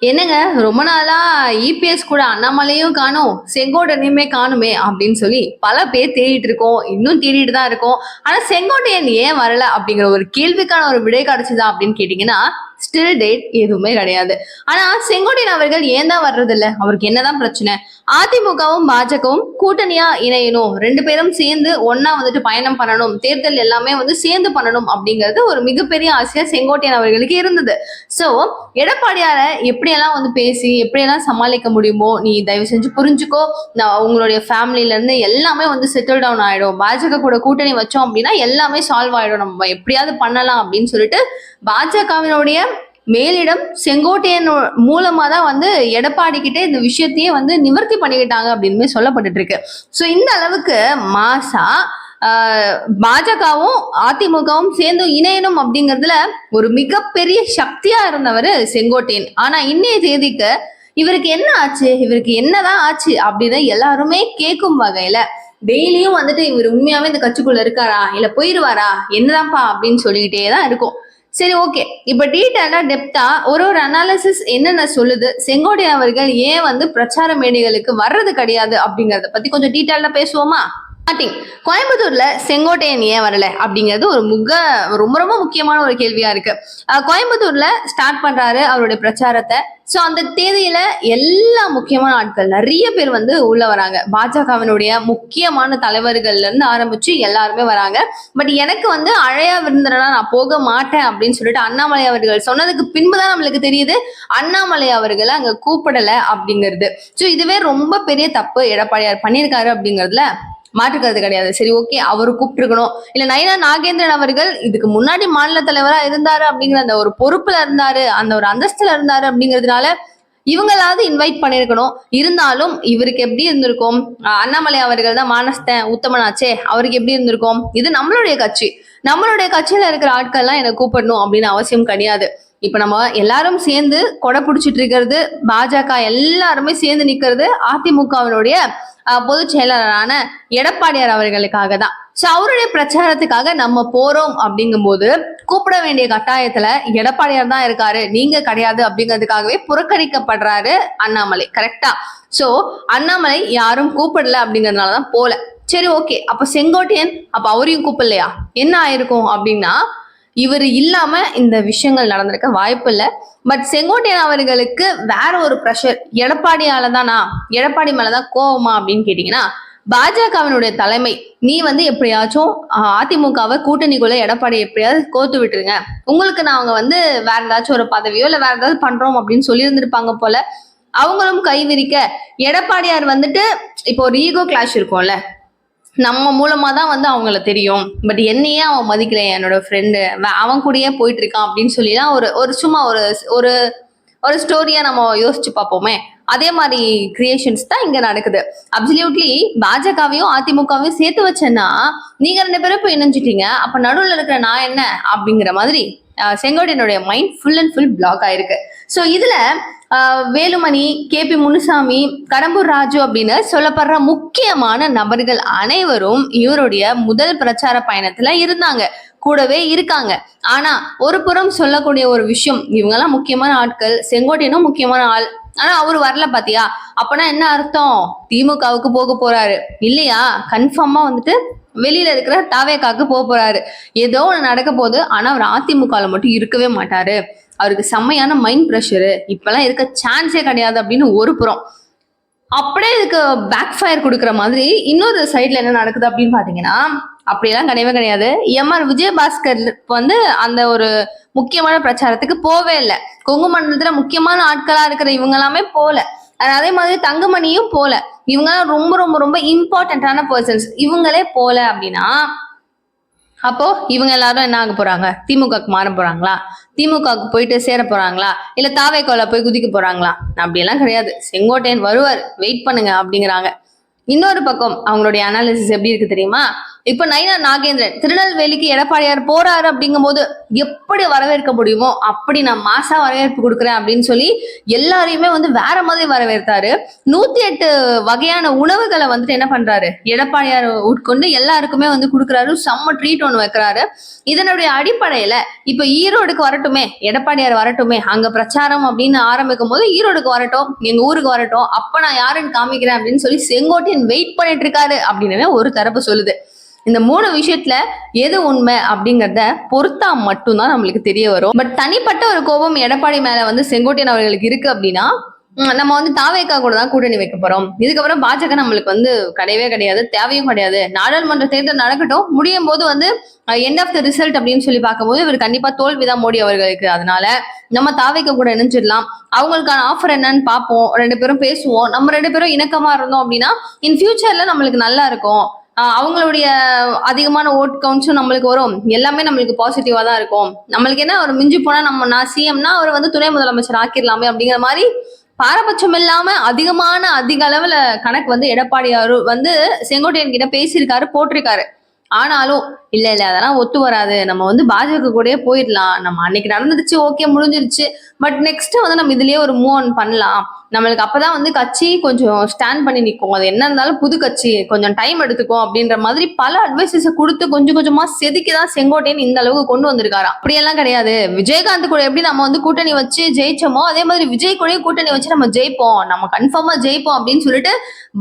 என்னங்க ரொம்ப நாளா இபிஎஸ் கூட அண்ணாமலையும் காணும் செங்கோட்டையுமே காணுமே அப்படின்னு சொல்லி பல பேர் தேடிட்டு இருக்கோம் இன்னும் தேடிட்டு தான் இருக்கோம். ஆனா செங்கோட்டையன் ஏன் வரல அப்படிங்கிற ஒரு கேள்விக்கான ஒரு விடை கிடைச்சுதா அப்படின்னு கேட்டீங்கன்னா ஸ்டில் டேட் எதுவுமே கிடையாது. ஆனா செங்கோட்டையன் அவர்கள் ஏன் தான் வர்றது இல்ல அவருக்கு என்னதான் பிரச்சனை? அதிமுகவும் பாஜகவும் கூட்டணியா இணையணும். ரெண்டு பேரும் சேர்ந்து ஒன்னா வந்துட்டு பயணம் பண்ணணும். தேர்தல் எல்லாமே வந்து சேர்ந்து பண்ணணும் அப்படிங்கிறது ஒரு மிகப்பெரிய ஆசையா செங்கோட்டையன் அவர்களுக்கு இருந்தது. சோ எடப்பாடியார எப்படியெல்லாம் வந்து பேசி எப்படியெல்லாம் சமாளிக்க முடியுமோ நீ தயவு செஞ்சு புரிஞ்சுக்கோ. நான் உங்களுடைய ஃபேமிலில இருந்து எல்லாமே வந்து செட்டில் டவுன் ஆயிடும். பாஜக கூட கூட்டணி வச்சோம் அப்படின்னா எல்லாமே சால்வ் ஆயிடும். நம்ம எப்படியாவது பண்ணலாம் அப்படின்னு சொல்லிட்டு பாஜகவினுடைய மேலிடம் செங்கோட்டையன் மூலமா தான் வந்து எடப்பாடி கிட்டே இந்த விஷயத்தையே வந்து நிவர்த்தி பண்ணிக்கிட்டாங்க அப்படின்னு சொல்லப்பட்டு இருக்கு ஸோ இந்த அளவுக்கு மாசா பாஜகவும் அதிமுகவும் சேர்ந்து இணையணும் அப்படிங்கிறதுல ஒரு மிகப்பெரிய சக்தியா இருந்தவர் செங்கோட்டையன். ஆனா இன்னைய தேதிக்கு இவருக்கு என்ன ஆச்சு? இவருக்கு என்னதான் ஆச்சு அப்படின்னு எல்லாருமே கேட்கும் வகையில டெய்லியும் வந்துட்டு இவர் உண்மையாவே இந்த கட்சிக்குள்ள இருக்காரா? இல்ல போயிருவாரா? என்னதான்ப்பா அப்படின்னு சொல்லிக்கிட்டே தான் இருக்கும். சரி ஓகே இப்ப டீட்டெயிலா டெப்தா ஒரு ஒரு அனாலிசிஸ் என்னென்ன சொல்லுது? செங்கோட்டையன் அவர்கள் ஏன் வந்து பிரச்சார மேடைகளுக்கு வர்றது கிடையாது அப்படிங்கறத பத்தி கொஞ்சம் டீட்டெயிலா பேசுவோமா? ஸ்டார்டிங் கோயம்புத்தூர்ல செங்கோட்டையன் ஏன் வரல அப்படிங்கிறது ஒரு முக ரொம்ப ரொம்ப முக்கியமான ஒரு கேள்வியா இருக்கு. கோயம்புத்தூர்ல ஸ்டார்ட் பண்றாரு அவருடைய பிரச்சாரத்தை. ஸோ அந்த தேதியில எல்லா முக்கியமான ஆட்கள் நிறைய பேர் வந்து உள்ள வராங்க. பாஜகவினுடைய முக்கியமான தலைவர்கள்ல இருந்து ஆரம்பிச்சு எல்லாருமே வராங்க. பட் எனக்கு வந்து அழையா விருந்தினா நான் போக மாட்டேன் அப்படின்னு சொல்லிட்டு அண்ணாமலை அவர்கள் சொன்னதுக்கு பின்புதான் நம்மளுக்கு தெரியுது. அண்ணாமலை அவர்களை அங்க கூப்பிடல அப்படிங்கிறது. ஸோ இதுவே ரொம்ப பெரிய தப்பு எடப்பாடியார் பண்ணியிருக்காரு அப்படிங்கிறதுல மாற்றுக்கிறது கிடையாது. சரி ஓகே அவர் கூப்பிட்டுருக்கணும். இல்ல நயனா நாகேந்திரன் அவர்கள் இதுக்கு முன்னாடி மாநில தலைவரா இருந்தாரு அப்படிங்கிற அந்த ஒரு பொறுப்புல இருந்தாரு அந்த ஒரு அந்தஸ்துல இருந்தாரு அப்படிங்கிறதுனால இவங்களாவது இன்வைட் பண்ணிருக்கணும். இருந்தாலும் இவருக்கு எப்படி இருந்திருக்கும்? அண்ணாமலை அவர்கள் தான் மானஸ்தன் உத்தமனாச்சே அவருக்கு எப்படி இருந்திருக்கும்? இது நம்மளுடைய கட்சி. நம்மளுடைய கட்சியில இருக்கிற ஆட்கள்லாம் என்னை கூப்பிடணும் அப்படின்னு அவசியம் கிடையாது. இப்ப நம்ம எல்லாரும் சேர்ந்து கொடை பிடிச்சிட்டு இருக்கிறது பாஜக எல்லாருமே சேர்ந்து நிக்கிறது அதிமுகவினுடைய பொதுச் செயலாளரான எடப்பாடியார் அவர்களுக்காக தான். ஸோ அவருடைய பிரச்சாரத்துக்காக நம்ம போறோம் அப்படிங்கும்போது கூப்பிட வேண்டிய கட்டாயத்துல எடப்பாடியார் தான் இருக்காரு. நீங்க கிடையாது அப்படிங்கிறதுக்காகவே புறக்கணிக்கப்படுறாரு அண்ணாமலை. கரெக்டா சோ அண்ணாமலை யாரும் கூப்பிடல அப்படிங்கறதுனாலதான் போல. சரி ஓகே அப்ப செங்கோட்டையன் அப்ப அவரையும் கூப்பிடலையா? என்ன ஆயிருக்கும் அப்படின்னா இவர் இல்லாம இந்த விஷயங்கள் நடந்திருக்க வாய்ப்பு இல்லை. பட் செங்கோட்டையன் அவர்களுக்கு வேற ஒரு ப்ரெஷர் எடப்பாடியால தானா எடப்பாடி மேலதான் கோவமா அப்படின்னு கேட்டீங்கன்னா பாஜகவினுடைய தலைமை நீ வந்து எப்படியாச்சும் அதிமுகவை கூட்டணிக்குள்ள எடப்பாடி எப்படியாவது கோத்து விட்டுருங்க. உங்களுக்கு நாங்க வந்து வேற ஏதாச்சும் ஒரு பதவியோ இல்லை வேற ஏதாவது பண்றோம் அப்படின்னு சொல்லியிருந்திருப்பாங்க போல அவங்களும் கை விரிக்க. எடப்பாடியார் வந்துட்டு இப்போ ஒரு ஈகோ கிளாஷ் இருக்கும்ல. நம்ம மூலமா தான் வந்து அவங்கள தெரியும். பட் என்னையே அவன் மதிக்கல என்னோட ஃப்ரெண்டு அவன் கூடயே போயிட்டு இருக்கான் அப்படின்னு சொல்லிலாம் ஒரு ஒரு சும்மா ஒரு ஒரு ஒரு ஸ்டோரியா நம்ம யோசிச்சு பார்ப்போமே. அதே மாதிரி கிரியேஷன்ஸ் தான் இங்க நடக்குது. அப்சல்யூட்லி பாஜகவையும் அதிமுகவையும் சேர்த்து வச்சேன்னா நீங்க ரெண்டு பேரும் இப்போ இணைஞ்சிட்டீங்க. அப்ப நடுவில் இருக்கிற நான் என்ன? அப்படிங்கிற மாதிரி. செங்கோட்டையனுடைய mind full and full block ஆயிருக்கு. ஸோ இதுல வேலுமணி கே பி முனுசாமி கடம்பூர் ராஜு அப்படின்னு சொல்லப்படுற முக்கியமான நபர்கள் அனைவரும் இவருடைய முதல் பிரச்சார பயணத்துல இருந்தாங்க. கூடவே இருக்காங்க. ஆனா ஒரு புறம் சொல்லக்கூடிய ஒரு விஷயம் இவங்கெல்லாம் முக்கியமான ஆட்கள் செங்கோட்டையனும் முக்கியமான ஆள். ஆனா அவர் வரல பாத்தியா? அப்பனா என்ன அர்த்தம்? திமுகவுக்கு போக போறாரு. இல்லையா? கன்ஃபார்மா வந்துட்டு வெளியில இருக்கிற தாவேக்காக்கு போக போறாரு. ஏதோ ஒன்று நடக்க போகுது. ஆனா அவர் அதிமுகவில் மட்டும் இருக்கவே மாட்டாரு. அவருக்கு செம்மையான மைண்ட் ப்ரெஷரு இப்பெல்லாம் இருக்க சான்ஸே கிடையாது அப்படின்னு ஒரு புறம். அப்படியே இதுக்கு பேக் ஃபயர் கொடுக்குற மாதிரி இன்னொரு சைடில் என்ன நடக்குது அப்படின்னு பார்த்தீங்கன்னா அப்படியெல்லாம் கிடையவே கிடையாது. எம்ஆர் விஜயபாஸ்கர் வந்து அந்த ஒரு முக்கியமான பிரச்சாரத்துக்கு போவே இல்லை. கொங்கு மண்டலத்தில் முக்கியமான ஆட்களாக இருக்கிற இவங்க எல்லாமே போல. அதே மாதிரி தங்கமணியும் போல. இவங்க ரொம்ப ரொம்ப ரொம்ப இம்பார்ட்டன்டான பர்சன்ஸ் இவங்களே போல அப்படின்னா அப்போ இவங்க எல்லாரும் என்ன ஆக போறாங்க? திமுகக்கு மாற போறாங்களா? திமுகவுக்கு போயிட்டு சேர போறாங்களா? இல்ல தாவேக்கோல போய் குதிக்க போறாங்களா? அப்படியெல்லாம் கிடையாது. செங்கோட்டையன் வருவார். வெயிட் பண்ணுங்க அப்படிங்கிறாங்க. இன்னொரு பக்கம் அவங்களுடைய அனாலிசிஸ் எப்படி இருக்கு தெரியுமா? இப்ப நைனா நாகேந்திரன் திருநெல்வேலிக்கு எடப்பாடியார் போறாரு அப்படிங்கும் போது எப்படி வரவேற்க முடியுமோ அப்படி நான் மாசா வரவேற்பு கொடுக்குறேன் அப்படின்னு சொல்லி எல்லாரையுமே வந்து வேற மாதிரி வரவேற்றாரு. நூத்தி எட்டு வகையான உணவுகளை வந்துட்டு என்ன பண்றாரு? எடப்பாடியார் உட்கொண்டு எல்லாருக்குமே வந்து கொடுக்குறாரு. செம்ம ட்ரீட் ஒன்று வைக்கிறாரு. இதனுடைய அடிப்படையில இப்ப ஈரோடுக்கு வரட்டுமே எடப்பாடியார் வரட்டுமே அங்க பிரச்சாரம் அப்படின்னு ஆரம்பிக்கும் போது ஈரோடுக்கு வரட்டும் எங்க ஊருக்கு வரட்டும் அப்ப நான் யாருன்னு காமிக்கிறேன் அப்படின்னு சொல்லி செங்கோட்டையன் வெயிட் பண்ணிட்டு இருக்காரு அப்படின்னு ஒரு தரப்பு சொல்லுது. இந்த மூணு விஷயத்துல எது உண்மை அப்படிங்கறத பொறுத்தா மட்டும்தான் நம்மளுக்கு தெரிய வரும். பட் தனிப்பட்ட ஒரு கோபம் எடப்பாடி மேல வந்து செங்கோட்டையன் அவர்களுக்கு இருக்கு அப்படின்னா நம்ம வந்து தாவேக்கா கூட தான் கூட்டணி வைக்க போறோம். இதுக்கப்புறம் பாஜக நம்மளுக்கு வந்து கிடையவே கிடையாது தேவையும் கிடையாது. நாடாளுமன்ற தேர்தல் நடக்கட்டும் முடியும் போது வந்து எண்ட் ஆஃப் த ரிசல்ட் அப்படின்னு சொல்லி பார்க்கும்போது இவர் கண்டிப்பா தோல்விதான் மோடி அவர்களுக்கு. அதனால நம்ம தாவைக்க கூட இணைஞ்சிடலாம். அவங்களுக்கான ஆஃபர் என்னன்னு பார்ப்போம். ரெண்டு பேரும் பேசுவோம். நம்ம ரெண்டு பேரும் இணக்கமா இருந்தோம் அப்படின்னா இன் ஃபியூச்சர்ல நம்மளுக்கு நல்லா இருக்கும். அவங்களுடைய அதிகமான ஓட் கவுண்ட்ஸும் நம்மளுக்கு வரும். எல்லாமே நம்மளுக்கு பாசிட்டிவா தான் இருக்கும். நம்மளுக்கு என்ன ஒரு மிஞ்சி போனா நம்ம நான் சிஎம்னா அவர் வந்து துணை முதலமைச்சர் ஆக்கிடலாமே அப்படிங்கிற மாதிரி பாரபட்சம் இல்லாம அதிகமான அதிக அளவுல கணக்கு வந்து எடப்பாடியாரு வந்து செங்கோட்டையன் கிட்ட பேசியிருக்காரு போட்டிருக்காரு. ஆனாலும் இல்ல இல்ல அதெல்லாம் ஒத்து வராது. நம்ம வந்து பாஜக கூடயே போயிடலாம். நம்ம அன்னைக்கு நடந்துருச்சு ஓகே முடிஞ்சிருச்சு. பட் நெக்ஸ்ட் வந்து நம்ம இதுலயே ஒரு மூவ் ஆன் பண்ணலாம். நம்மளுக்கு அப்பதான் வந்து கட்சி கொஞ்சம் ஸ்டாண்ட் பண்ணி நிற்கும். அது என்ன இருந்தாலும் புது கட்சி கொஞ்சம் டைம் எடுத்துக்கும் அப்படின்ற மாதிரி பல அட்வைசஸை கொடுத்து கொஞ்சம் கொஞ்சமா செதுக்கி தான் செங்கோட்டையன் இந்த அளவுக்கு கொண்டு வந்திருக்காரா அப்படியெல்லாம் கிடையாது. விஜயகாந்த் கூட எப்படி நம்ம வந்து கூட்டணி வச்சு ஜெயிச்சோமோ அதே மாதிரி விஜய் கூட கூட்டணி வச்சு நம்ம ஜெயிப்போம். நம்ம கன்ஃபார்மா ஜெயிப்போம் அப்படின்னு சொல்லிட்டு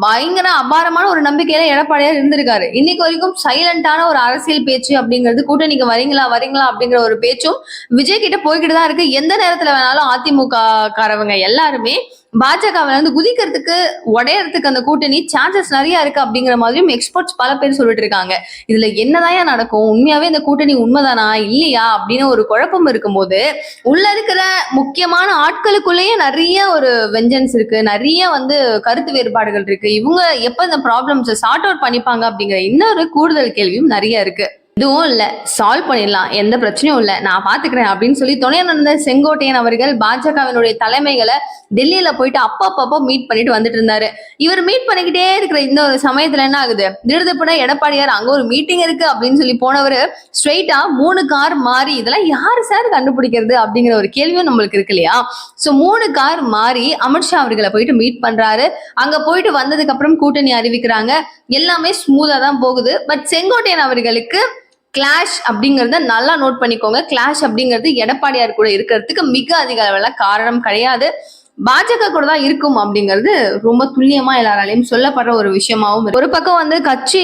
பயங்கர அபாரமான ஒரு நம்பிக்கையில எடப்பாடியார் இருந்திருக்காரு. இன்னைக்கு வரைக்கும் வயலண்டான ஒரு அரசியல் பேச்சு அப்படிங்கிறது கூட்டணிக்கு வரீங்களா வரீங்களா அப்படிங்கிற ஒரு பேச்சும் விஜய் கிட்ட போய்கிட்டு தான் இருக்கு. எந்த நேரத்துல வேணாலும் அதிமுக காரவங்க எல்லாருமே பாஜகவில் வந்து குதிக்கிறதுக்கு உடையறதுக்கு அந்த கூட்டணி சான்சஸ் நிறைய இருக்கு அப்படிங்கிற மாதிரியும் எக்ஸ்பர்ட்ஸ் பல பேர் சொல்லிட்டு இருக்காங்க. இதுல என்னதான் நடக்கும்? உண்மையாவே இந்த கூட்டணி உண்மைதானா? இல்லையா? அப்படின்னு ஒரு குழப்பம் இருக்கும்போது உள்ள இருக்கிற முக்கியமான ஆட்களுக்குள்ளேயே நிறைய ஒரு வெஞ்சன்ஸ் இருக்கு. நிறைய வந்து கருத்து வேறுபாடுகள் இருக்கு. இவங்க எப்ப இந்த ப்ராப்ளம்ஸை சார்ட் அவுட் பண்ணிப்பாங்க அப்படிங்கிற இன்னொரு கூடுதல் கேள்வியும் நிறைய இருக்கு. இதுவும் இல்லை. சால்வ் பண்ணிடலாம். எந்த பிரச்சனையும் இல்லை. நான் பாத்துக்கிறேன் அப்படின்னு சொல்லி துணை நடந்த செங்கோட்டையன் அவர்கள் பாஜகவினுடைய தலைமைகளை டெல்லியில போயிட்டு அப்பப்பப்போ மீட் பண்ணிட்டு வந்துட்டு இருந்தாரு. இவர் மீட் பண்ணிக்கிட்டே இருக்கிற இந்த ஒரு சமயத்துல என்ன ஆகுது? திடுதப்புன எடப்பாடியார் அங்க ஒரு மீட்டிங் இருக்கு அப்படின்னு சொல்லி போனவர் ஸ்ட்ரெயிட்டா மூணு கார் மாறி இதெல்லாம் யாரு சார் கண்டுபிடிக்கிறது அப்படிங்கிற ஒரு கேள்வியும் நம்மளுக்கு இருக்கு இல்லையா? சோ மூணு கார் மாறி அமித்ஷா அவர்களை போயிட்டு மீட் பண்றாரு. அங்க போயிட்டு வந்ததுக்கு அப்புறம் கூட்டணி அறிவிக்கிறாங்க. எல்லாமே ஸ்மூதா தான் போகுது. பட் செங்கோட்டையன் அவர்களுக்கு கிளாஷ் அப்படிங்கறத நல்லா நோட் பண்ணிக்கோங்க. கிளாஷ் அப்படிங்கிறது எடப்பாடியார் கூட இருக்கிறதுக்கு மிக அதிக அளவுல காரணம் கிடையாது. பாஜக கூட தான் இருக்கும் அப்படிங்கிறது ரொம்ப துல்லியமா எல்லாராலையும் சொல்லப்படுற ஒரு விஷயமாவும் ஒரு பக்கம் வந்து கட்சி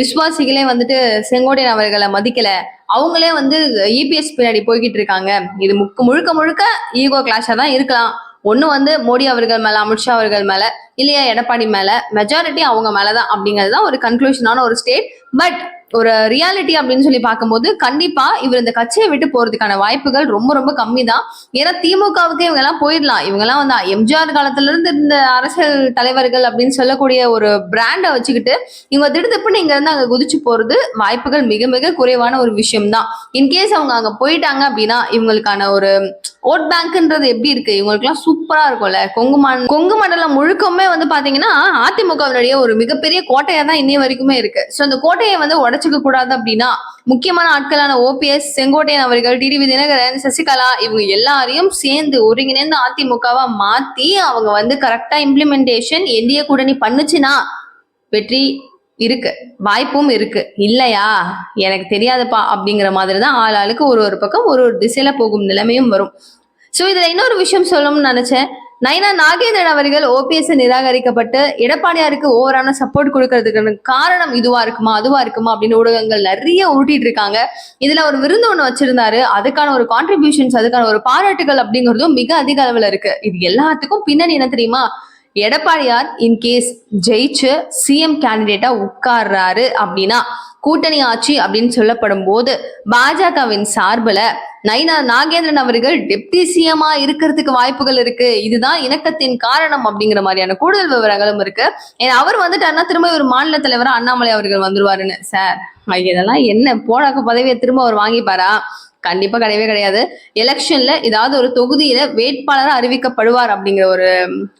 விசுவாசிகளே வந்துட்டு செங்கோட்டையன் அவர்களை மதிக்கல. அவங்களே வந்து இபிஎஸ் பின்னாடி போய்கிட்டு இருக்காங்க. இது முக்க முழுக்க முழுக்க ஈகோ கிளாஷா தான் இருக்கலாம். ஒண்ணு வந்து மோடி அவர்கள் மேல அமித்ஷா அவர்கள் மேல இல்லையா எடப்பாடி மேல மெஜாரிட்டி அவங்க மேலதான் அப்படிங்கிறது தான் ஒரு கன்க்ளூஷனான ஒரு ஸ்டேட் பட் ஒரு ரியாலிட்டி அப்படின்னு சொல்லி பார்க்கும்போது கண்டிப்பா இவர் இந்த கட்சியை விட்டு போறதுக்கான வாய்ப்புகள் ரொம்ப ரொம்ப கம்மி தான் ஏன்னா திமுகவுக்கு இவங்க எல்லாம் போயிடலாம். இவங்க எல்லாம் வந்து எம்ஜிஆர் காலத்துல இருந்து இந்த அரசியல் தலைவர்கள் அப்படின்னு சொல்லக்கூடிய ஒரு பிராண்டை வச்சுக்கிட்டு இவங்க திடுதப்புன்னு நீங்க இருந்து அங்க குதிச்சு போறது வாய்ப்புகள் மிக மிக குறைவான ஒரு விஷயம் தான் இன்கேஸ் அவங்க அங்க போயிட்டாங்க அப்படின்னா இவங்களுக்கான ஒரு ஓட் பேங்க்ன்றது எப்படி இருக்கு? இவங்களுக்குலாம் சூப்பரா இருக்கும்ல. கொங்கு மண் கொங்கு மண்டலம் முழுக்கமே வந்து பாத்தீங்கன்னா அதிமுகவினுடைய ஒரு மிகப்பெரிய கோட்டையா தான் இன்னைய வரைக்குமே இருக்கு. சோ அந்த கோட்டையை வந்து உடைச்சுக்க கூடாது அப்படின்னா முக்கியமான ஆட்களான ஓபிஎஸ் செங்கோட்டையன் அவர்கள் டிடிவி தினகரன் சசிகலா இவங்க எல்லாரையும் சேர்ந்து ஒருங்கிணைந்து அதிமுகவா மாத்தி அவங்க வந்து கரெக்டா இம்ப்ளிமெண்டேஷன் எந்திய கூட்டணி பண்ணுச்சுன்னா வெற்றி இருக்கு வாய்ப்பும் இருக்கு. இல்லையா? எனக்கு தெரியாதுப்பா அப்படிங்கிற மாதிரி தான் ஆள் ஆளுக்கு ஒரு ஒரு பக்கம் ஒரு ஒரு திசையில போகும் நிலைமையும் வரும். சோ இதுல இன்னொரு விஷயம் சொல்லணும்னு நினைச்சேன். நைனா நாகேந்திரன் அவர்கள் ஓபிஎஸ் நிராகரிக்கப்பட்டு எடப்பாடியாருக்கு ஓவரான சப்போர்ட் கொடுக்கறதுக்கான காரணம் இதுவா இருக்குமா அதுவா இருக்குமா அப்படின்னு ஊடகங்கள் நிறைய உருட்டிட்டு இருக்காங்க. இதுல ஒரு விருந்து ஒண்ணு வச்சிருந்தாரு. அதுக்கான ஒரு கான்ட்ரிபியூஷன்ஸ் அதுக்கான ஒரு பாராட்டுகள் அப்படிங்கிறதும் மிக அதிக அளவுல இருக்கு. இது எல்லாத்துக்கும் பின்னணி என்ன தெரியுமா? எடப்பாடியார் இன்கேஸ் ஜெயிச்சு சிஎம் கேண்டிடேட்டா உட்கார்றாரு அப்படின்னா கூட்டணி ஆட்சி அப்படின்னு சொல்லப்படும் போது பாஜகவின் சார்பில் நைனா நாகேந்திரன் அவர்கள் டெப்டி சிஎம்மா இருக்கிறதுக்கு வாய்ப்புகள் இருக்கு. இதுதான் இணக்கத்தின் காரணம் அப்படிங்கிற மாதிரியான கூடுதல் விவரங்களும் இருக்கு. ஏன்னா அவர் வந்துட்டாருன்னா திரும்ப ஒரு மாநில தலைவரா அண்ணாமலை அவர்கள் வந்துருவாருன்னு. சார் இதெல்லாம் என்ன போடாக்க பதவியை திரும்ப அவர் வாங்கிப்பாரா? கண்டிப்பா கிடையவே கிடையாது. எலெக்ஷன்ல ஏதாவது ஒரு தொகுதியில வேட்பாளராக அறிவிக்கப்படுவார் அப்படிங்கிற ஒரு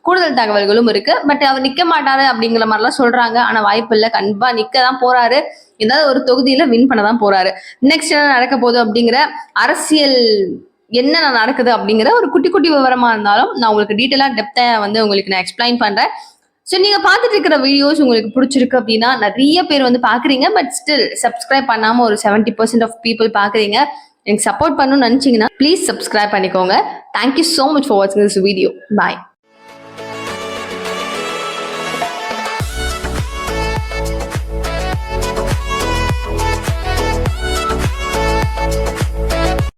கூடுதல் தகவல்களும் இருக்கு. பட் அவர் நிக்க மாட்டாரு அப்படிங்கிற மாதிரிலாம் சொல்றாங்க. ஆனா வாய்ப்பு இல்லை. கண்டிப்பா நிக்க தான் போறாரு. ஏதாவது ஒரு தொகுதியில வின் பண்ண தான் போறாரு. நெக்ஸ்ட் என்ன நடக்க போகுது அப்படிங்கிற அரசியல் என்ன நடக்குது அப்படிங்கிற ஒரு குட்டி குட்டி விவரமா இருந்தாலும் நான் உங்களுக்கு டீட்டெயிலா டெப்தா வந்து உங்களுக்கு நான் எக்ஸ்பிளைன் பண்றேன். ஸோ நீங்க பார்த்துட்டு இருக்கிற வீடியோஸ் உங்களுக்கு பிடிச்சிருக்கு அப்படின்னா நிறைய பேர் வந்து பாக்குறீங்க பட் ஸ்டில் சப்ஸ்கிரைப் பண்ணாம ஒரு செவன்டி பர்சன்ட் ஆஃப் பீப்புள் பாக்குறீங்க எனக்கு சப்போர்ட் பண்ணணும்னு நினைச்சீங்கன்னா ப்ளீஸ் சப்ஸ்கிரைப் பண்ணிக்கோங்க. Thank you so much for வாட்சிங் திஸ் வீடியோ பாய்